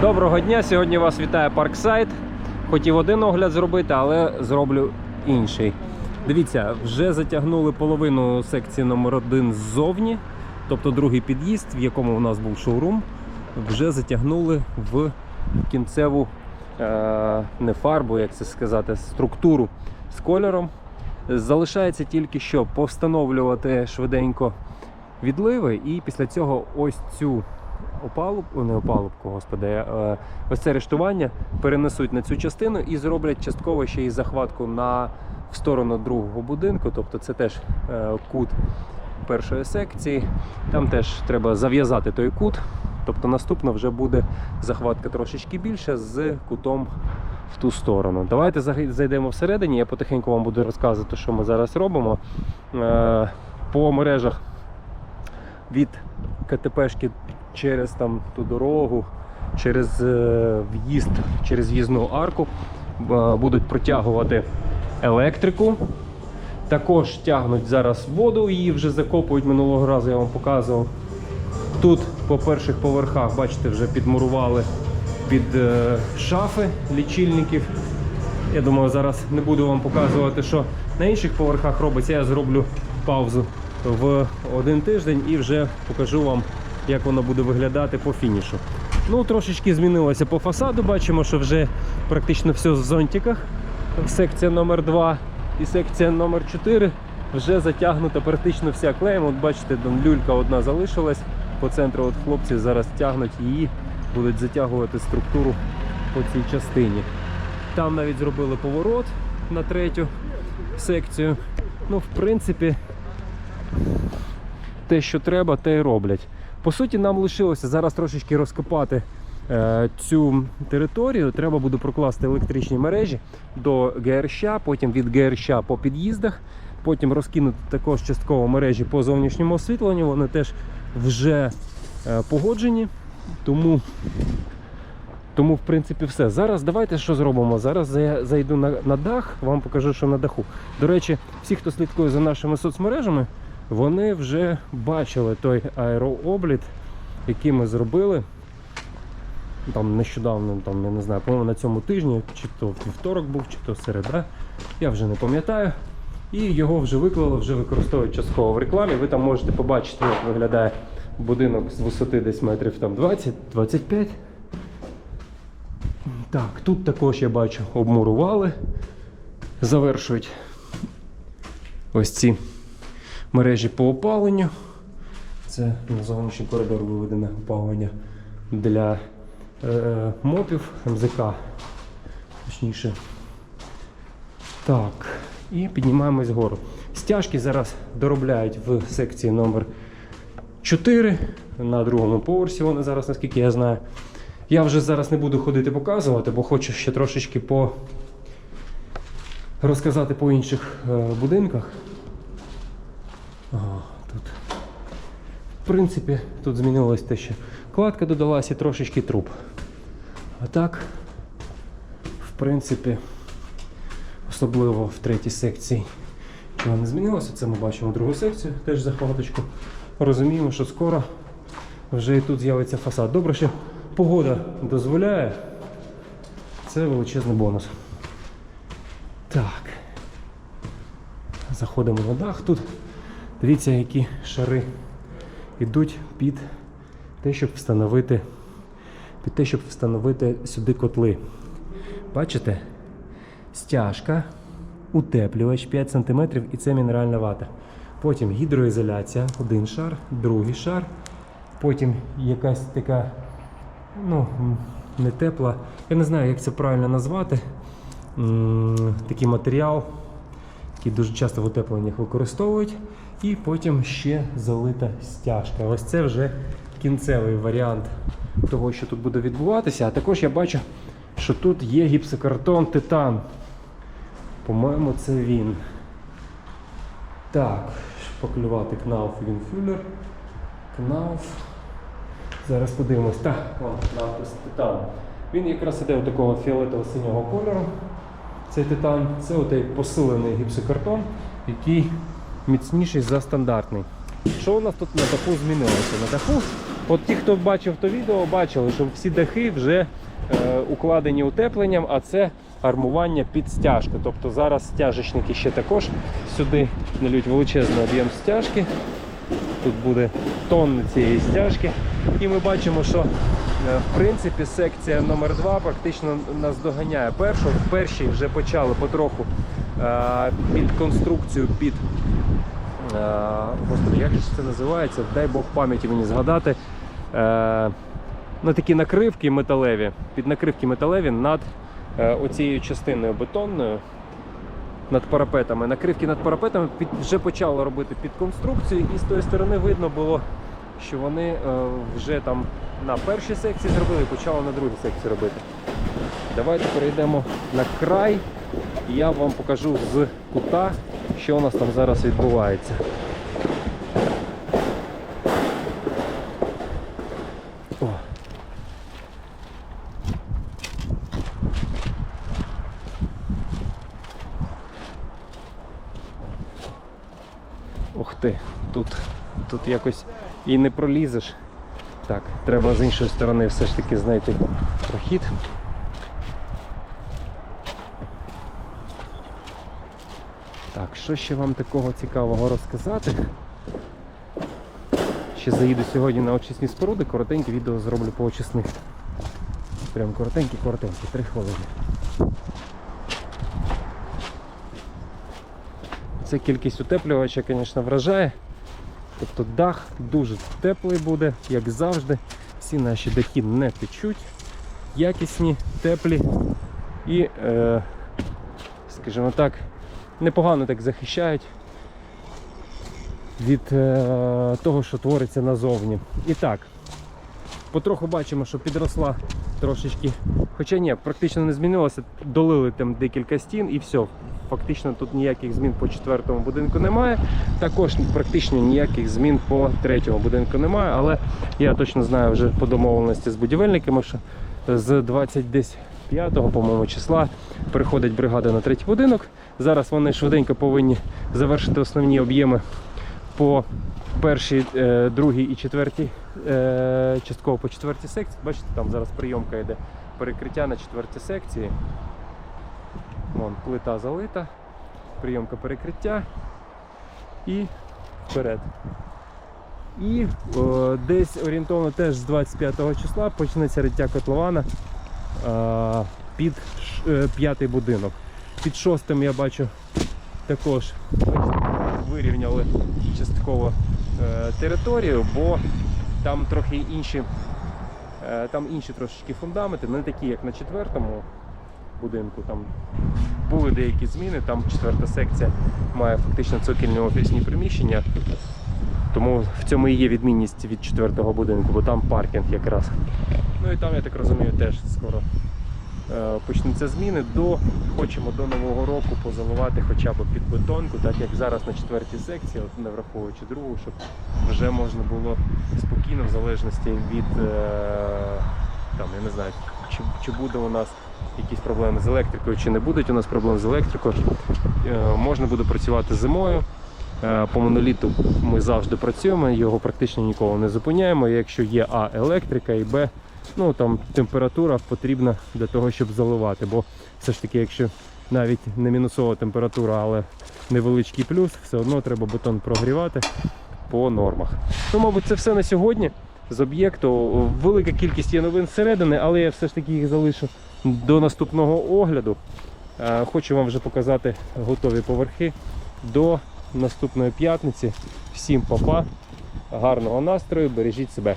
Доброго дня! Сьогодні вас вітає Парксайд. Хотів один огляд зробити, але зроблю інший. Дивіться, вже затягнули половину секції номер 1 ззовні, тобто другий під'їзд, в якому у нас був шоурум, вже затягнули в кінцеву е, не фарбу, як це сказати, структуру з кольором. Залишається тільки що повстановлювати швиденько відливи, і після цього ось цю опалубку, не опалубку, господи, е, ось це рештування перенесуть на цю частину і зроблять частково ще й захватку на в сторону другого будинку. Тобто це теж е, кут першої секції. Там теж треба зав'язати той кут. Тобто наступна вже буде захватка трошечки більша з кутом в ту сторону. Давайте зайдемо всередині. Я потихеньку вам буду розказувати, що ми зараз робимо. Е, По мережах від КТПшки через там ту дорогу, через е, в'їзд, через в'їзну арку е, будуть протягувати електрику. Також тягнуть зараз воду, її вже закопують минулого разу, я вам показував. Тут по перших поверхах, бачите, вже підмурували під е, шафи лічильників. Я думаю, зараз не буду вам показувати, що на інших поверхах робиться. Я зроблю паузу в один тиждень і вже покажу вам, як воно буде виглядати по фінішу. Ну, трошечки змінилося по фасаду. Бачимо, що вже практично все в зонтиках. Секція номер 2 і секція номер 4 вже затягнута практично вся клеєм. От бачите, там люлька одна залишилась по центру. От хлопці зараз тягнуть її, будуть затягувати структуру по цій частині. Там навіть зробили поворот на третю секцію. Ну, в принципі, те, що треба, те й роблять. По суті, нам лишилося зараз трошечки розкопати е, цю територію. Треба буде прокласти електричні мережі до ГРЩ, потім від ГРЩ по під'їздах, потім розкинути також частково мережі по зовнішньому освітленню. Вони теж вже е, погоджені. Тому тому, в принципі, все. Зараз давайте що зробимо. Зараз я зайду на, на дах, вам покажу, що на даху. До речі, всі, хто слідкує за нашими соцмережами, вони вже бачили той аерообліт, який ми зробили. Там нещодавно, там, я не знаю, по-моєму, на цьому тижні, чи то вівторок був, чи то середа. Я вже не пам'ятаю. І його вже виклали, вже використовують частково в рекламі. Ви там можете побачити, як виглядає будинок з висоти десь метрів там 20-25. Так, тут також я бачу, обмурували, завершують ось ці мережі по опаленню. Це на зовнішній коридор виведене опалення для е, мопів МЗК. Точніше. Так, і піднімаємось вгору. Стяжки зараз доробляють в секції номер 4 на другому поверсі. Вони зараз, наскільки я знаю. Я вже зараз не буду ходити показувати, бо хочу ще трошечки по розказати по інших е, будинках. Тут. В принципі, тут змінилось те, що кладка додалася і трошечки труб. А так, в принципі, особливо в третій секції чого не змінилося. Це ми бачимо другу секцію, теж захваточку. Розуміємо, що скоро вже і тут з'явиться фасад. Добре, що погода дозволяє. Це величезний бонус. Так. Заходимо на дах тут. Дивіться, які шари йдуть під те, щоб встановити, під те, щоб встановити сюди котли. Бачите? Стяжка, утеплювач 5 см і це мінеральна вата. Потім гідроізоляція, один шар, другий шар. Потім якась така, ну, не тепла. Я не знаю, як це правильно назвати. Такий матеріал, який дуже часто в утепленнях використовують. І потім ще залита стяжка. Ось це вже кінцевий варіант того, що тут буде відбуватися. А також я бачу, що тут є гіпсокартон титан. По-моєму, це він. Так, шпаклювати Knauf Windfuller. Knauf. Зараз подивимось. Так, вон, надпис титан. Він якраз іде такого фіолетово-синього кольору. Цей титан це отей посилений гіпсокартон, який міцніший за стандартний. Що у нас тут на даху змінилося? На даху От ті, хто бачив то відео, бачили, що всі дахи вже е, укладені утепленням, а це армування під стяжку. Тобто зараз стяжечники ще також сюди налють величезний об'єм стяжки. Тут буде тонни цієї стяжки. І ми бачимо, що в принципі секція номер 2 практично нас доганяє першу. Перші вже почали потроху е, під конструкцію, під е, господи, як же це називається? Дай Бог пам'яті мені згадати. Е, ну, такі накривки металеві, під накривки металеві над е, оцією частиною бетонною над парапетами. Накривки над парапетами під, вже почали робити під конструкцію, і з тої сторони видно було, що вони е, вже там на першій секції зробили і почали на другій секції робити. Давайте перейдемо на край, і я вам покажу з кута, що у нас там зараз відбувається. О. Ух ти, тут, тут якось і не пролізеш. Так, треба з іншої сторони все ж таки знайти прохід. Так, що ще вам такого цікавого розказати? Ще заїду сьогодні на очисні споруди, коротеньке відео зроблю по очисних. Прям коротенькі-коротенькі, три хвилини. Ця кількість утеплювача, звісно, вражає. Тобто дах дуже теплий буде, як завжди. Всі наші дахи не течуть, якісні, теплі і, е, скажімо так, непогано так захищають від е, того, що твориться назовні. І так, потроху бачимо, що підросла трошечки. Хоча ні, практично не змінилося. Долили там декілька стін і все. Фактично тут ніяких змін по четвертому будинку немає. Також практично ніяких змін по третьому будинку немає. Але я точно знаю вже по домовленості з будівельниками, що з 25 по-моєму, числа приходить бригада на третій будинок. Зараз вони швиденько повинні завершити основні об'єми по першій, е, другій і четвертій, е, частково по четвертій секції. Бачите, там зараз прийомка йде перекриття на четвертій секції. Вон, плита залита, прийомка перекриття і вперед. І о, десь орієнтовно теж з 25 числа почнеться риття котлована е, під е, п'ятий будинок. Під шостим я бачу також вирівняли частково е, територію, бо там трохи інші, е, там інші трошечки фундаменти, не такі, як на четвертому будинку. Там були деякі зміни, там четверта секція має фактично цокільні офісні приміщення. Тому в цьому і є відмінність від четвертого будинку, бо там паркінг якраз. Ну і там, я так розумію, теж скоро е, почнуться зміни. До, хочемо до Нового року позаливати хоча б під бетонку, так як зараз на четвертій секції, не враховуючи другу, щоб вже можна було спокійно, в залежності від е, там, я не знаю, чи, чи буде у нас якісь проблеми з електрикою, чи не будуть у нас проблем з електрикою. Е, можна буде працювати зимою. Е, По моноліту ми завжди працюємо, його практично ніколи не зупиняємо. Якщо є А електрика і Б, ну там температура потрібна для того, щоб заливати. Бо все ж таки, якщо навіть не мінусова температура, але невеличкий плюс, все одно треба бетон прогрівати по нормах. Ну, мабуть, це все на сьогодні з об'єкту. Велика кількість є новин зсередини, але я все ж таки їх залишу до наступного огляду. Е, Хочу вам вже показати готові поверхи до наступної п'ятниці. Всім папа, гарного настрою, бережіть себе.